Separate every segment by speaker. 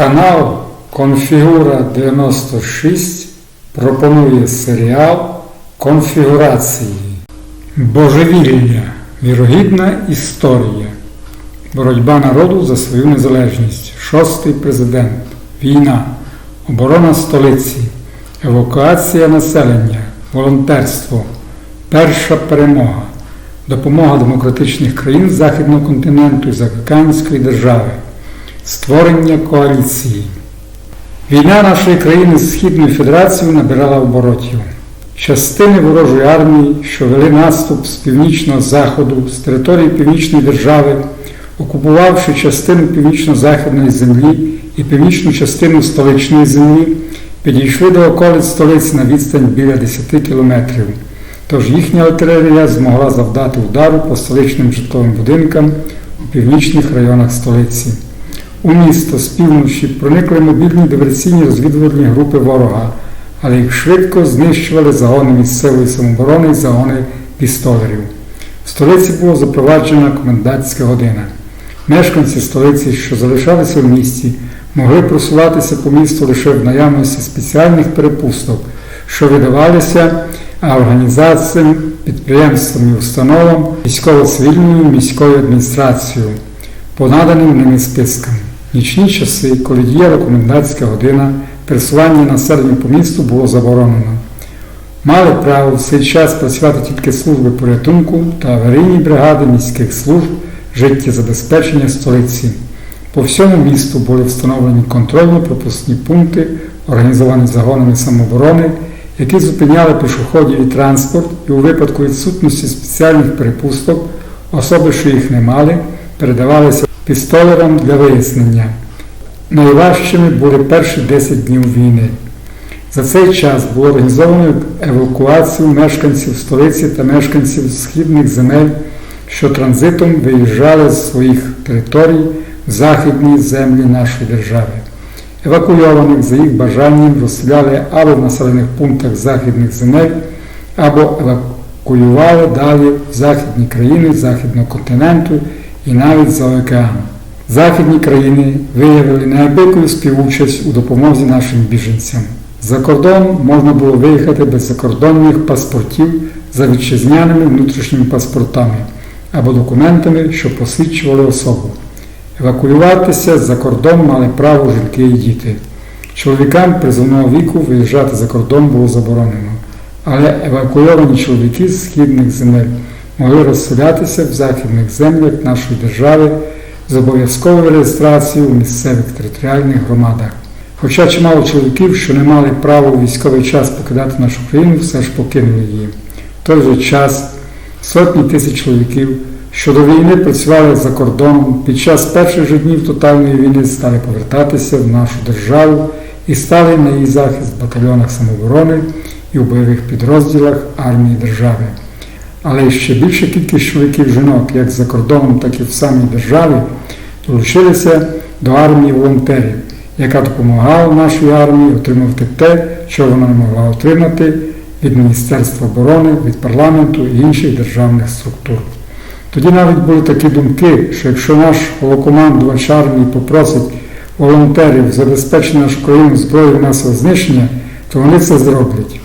Speaker 1: Канал Конфігура 96 пропонує серіал Конфігурації. Божевілля. Вірогідна історія. Боротьба народу за свою незалежність. Шостий президент. Війна. Оборона столиці. Евакуація населення. Волонтерство. Перша перемога. Допомога демократичних країн Західного континенту і Заокеанської держави. Створення коаліції. Війна нашої країни з Східною Федерацією набирала оборотів. Частини ворожої армії, що вели наступ з північного заходу, з території Північної держави, окупувавши частину північно-західної землі і північну частину столичної землі, підійшли до околиць столиці на відстань біля 10 кілометрів. Тож їхня артилерія змогла завдати удару по столичним житловим будинкам у північних районах столиці. У місто з півночі проникли мобільні диверсійні розвідувальні групи ворога, але їх швидко знищували загони місцевої самооборони і загони пістолерів. В столиці було запроваджена комендантська година. Мешканці столиці, що залишалися в місті, могли просуватися по місту лише в наявності спеціальних перепусток, що видавалися організаціям, підприємствам і установам, військово-цивільною міською адміністрацією по наданим ними спискам. Нічні часи, коли діяла комендантська година, пересування населення по місту було заборонено. Мали право в цей час працювати тільки служби порятунку та аварійні бригади міських служб життєзабезпечення столиці. По всьому місту були встановлені контрольно-пропускні пункти, організовані загонами самооборони, які зупиняли пішоходів і транспорт, і у випадку відсутності спеціальних перепусток особи, що їх не мали, передавалися пістолерам для вияснення. Найважчими були перші 10 днів війни. За цей час було організовано евакуацію мешканців столиці та мешканців східних земель, що транзитом виїжджали з своїх територій в західні землі нашої держави. Евакуйованих за їх бажанням розселяли або в населених пунктах західних земель, або евакуювали далі в західні країни Західного континенту і навіть за океаном. Західні країни виявили неабияку співучасть у допомозі нашим біженцям. За кордон можна було виїхати без закордонних паспортів за вітчизняними внутрішніми паспортами або документами, що посвідчували особу. Евакуюватися за кордон мали право жінки і діти. Чоловікам призовного віку виїжджати за кордон було заборонено, але евакуйовані чоловіки з східних земель могли розселятися в західних землях нашої держави з обов'язковою реєстрацією у місцевих територіальних громадах. Хоча чимало чоловіків, що не мали права у військовий час покидати нашу країну, все ж покинули її. В той же час сотні тисяч чоловіків, що до війни працювали за кордоном, під час перших же днів тотальної війни стали повертатися в нашу державу і стали на її захист в батальйонах самооборони і у бойових підрозділах армії держави. Але ще більша кількість чоловіків жінок, як за кордоном, так і в самій державі, долучилися до армії волонтерів, яка допомагала нашій армії отримувати те, що вона не могла отримати від Міністерства оборони, від парламенту і інших державних структур. Тоді навіть були такі думки, що якщо наш голокомандувач армії попросить волонтерів забезпечити нашу країну зброєю масового знищення, то вони це зроблять.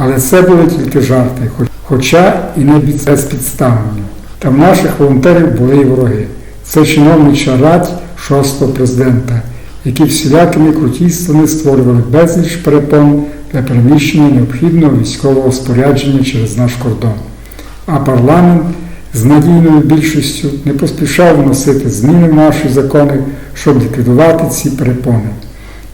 Speaker 1: Але це були тільки жарти, хоча і не безпідставні. Там наших волонтерів були і вороги. Це чиновнича радь шостого президента, які всілякими крутійствами створювали безліч перепон для переміщення необхідного військового спорядження через наш кордон. А парламент з надійною більшістю не поспішав вносити зміни в наші закони, щоб ліквідувати ці перепони.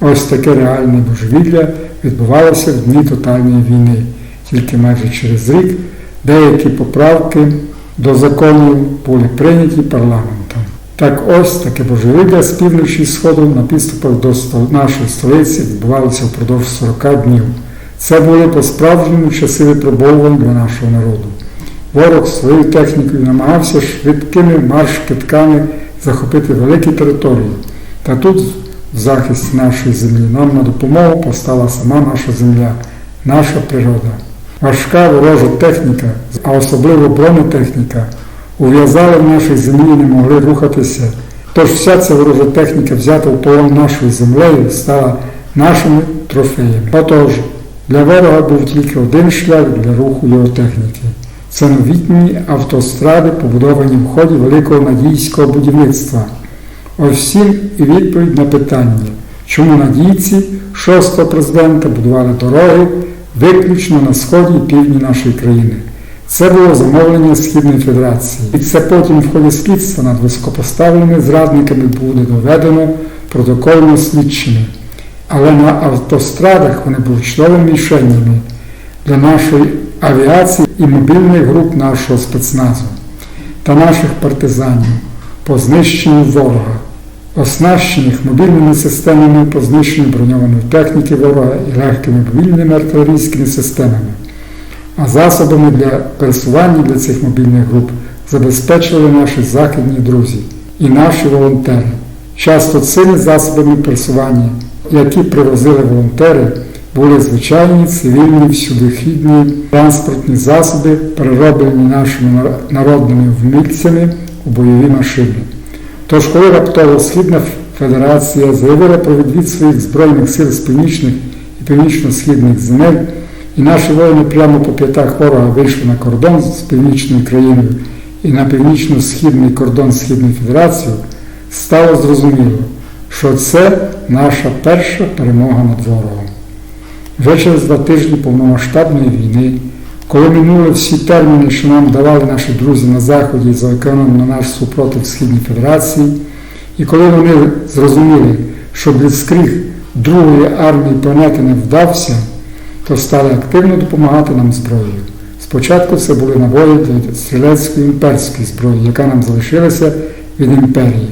Speaker 1: Ось таке реальне божевілля відбувалося в дні тотальної війни. Тільки майже через рік деякі поправки до законів були прийняті парламентом. Так ось таке божевілля з півночі сходу на підступах до нашої столиці відбувалося впродовж 40 днів. Це були по-справжньому часи випробовувань для нашого народу. Ворог своєю технікою намагався швидкими марш-китками захопити великі території. Та тут, в захисті нашої землі, нам на допомогу постала сама наша земля, наша природа. Важка ворожа техніка, а особливо бронетехніка, ув'язали в нашій землі і не могли рухатися Тож вся ця ворожа техніка, взята в полон нашою землею, стала нашими трофеями. Отож, для ворога був тільки один шлях для руху його техніки. Це новітні автостради, побудовані в ході великого надійського будівництва. Ось всім і відповідь на питання, чому надійці шостого президента будували дороги виключно на сході і півдні нашої країни. Це було замовлення Східної Федерації. І це потім в ході слідства над високопоставленими зрадниками буде доведено протокольно слідчими. Але на автострадах вони були чудовими мішенями для нашої авіації і мобільних груп нашого спецназу та наших партизанів по знищенню ворога, оснащених мобільними системами по знищенню броньованої техніки ворога і легкими мобільними артилерійськими системами. А засобами для пересування для цих мобільних груп забезпечували наші західні друзі і наші волонтери. Часто цими засобами пересування, які привозили волонтери, були звичайні цивільні всюдихідні транспортні засоби, перероблені нашими народними вмільцями у бойові машини. Тож, коли раптово Східна Федерація заявила про відвід своїх Збройних сил з північних і північно-східних земель, і наші воїни прямо по п'ятах ворога вийшли на кордон з північною країною і на північно-східний кордон Східної Федерації, стало зрозуміло, що це наша перша перемога над ворогом. Вже через два тижні повномасштабної війни, коли минули всі терміни, що нам давали наші друзі на Заході за океаном на наш супротив Східній Федерації, і коли вони зрозуміли, що близьких Другої армії планети не вдався, то стали активно допомагати нам зброєю. Спочатку це були набої для стрілецької імперської зброї, яка нам залишилася від імперії.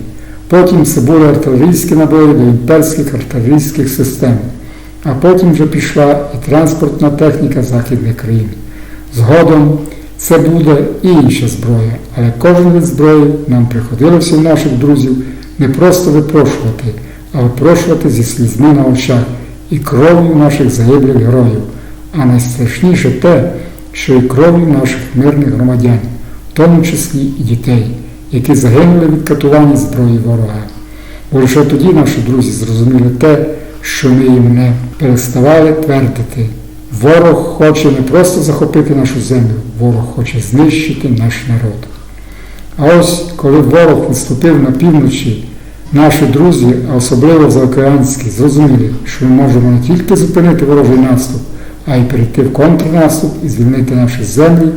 Speaker 1: Потім це були артилерійські набої до імперських артилерійських систем. А потім вже пішла і транспортна техніка західних країн. Згодом це буде і інша зброя, але кожен від зброї нам приходилося в наших друзів не просто випрошувати, а випрошувати зі слізьми на очах і кров'ю наших загиблих героїв, а найстрашніше те, що і кров'ю наших мирних громадян, в тому числі і дітей, які загинули від катування зброї ворога. Бо лише тоді наші друзі зрозуміли те, що ми їм не переставали твердити. Ворог хоче не просто захопити нашу землю, ворог хоче знищити наш народ. А ось коли ворог відступив на півночі, наші друзі, а особливо заокеанські, зрозуміли, що ми можемо не тільки зупинити ворожий наступ, а й перейти в контрнаступ і звільнити наші землі,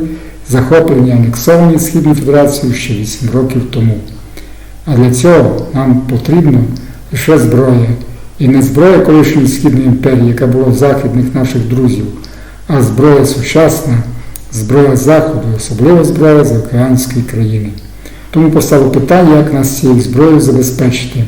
Speaker 1: захоплені анексовані Східною Федерацією ще 8 років тому. А для цього нам потрібно лише зброя. І не зброя колишньої Східної імперії, яка була в західних наших друзів, а зброя сучасна, зброя Заходу, особливо зброя з океанської країни. Тому постало питання, як нас цією зброєю забезпечити.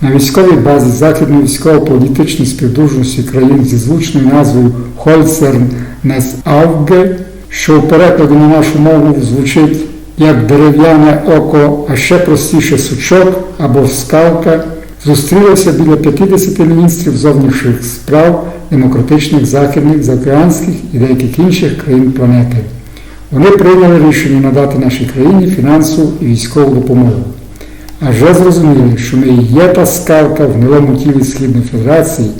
Speaker 1: На військовій базі Західної військово-політичної співдружності країн зі звучною назвою Хольцернес Авге, що в перекладі на нашу мову звучить як дерев'яне око, а ще простіше сучок або скалка, зустрілося біля 50 міністрів зовнішніх справ демократичних західних, заокеанських і деяких інших країн планети. Вони прийняли рішення надати нашій країні фінансову і військову допомогу. А вже зрозуміли, що ми і є та скалка в гнилому тілі Східної Федерації,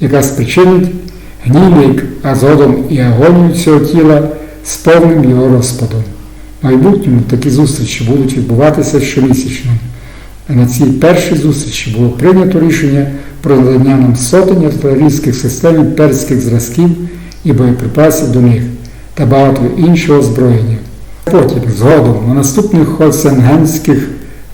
Speaker 1: яка спричинить гнійник, а і агонію цього тіла з повним його розпадом. В майбутньому такі зустрічі будуть відбуватися щомісячно. На цій першій зустрічі було прийнято рішення про надання нам сотень артилерійських систем імперських зразків і боєприпасів до них та багато іншого озброєння. Потім, згодом, на наступних хоценгенських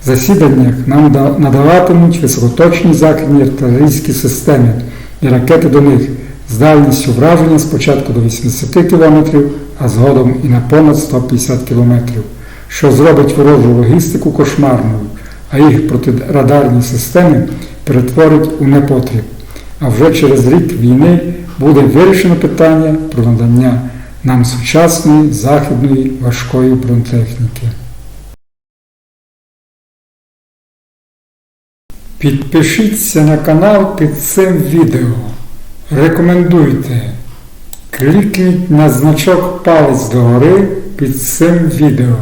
Speaker 1: засіданнях нам надаватимуть високоточні західні артилерійські системи і ракети до них з дальністю враження спочатку до 80 км, а згодом і на понад 150 км, що зробить ворожу логістику кошмарною, а їх протирадарні системи перетворить у непотріб. А вже через рік війни буде вирішено питання про надання нам сучасної західної важкої бронетехніки. Підпишіться на канал під цим відео. Рекомендуйте. Клікніть на значок палець догори під цим відео.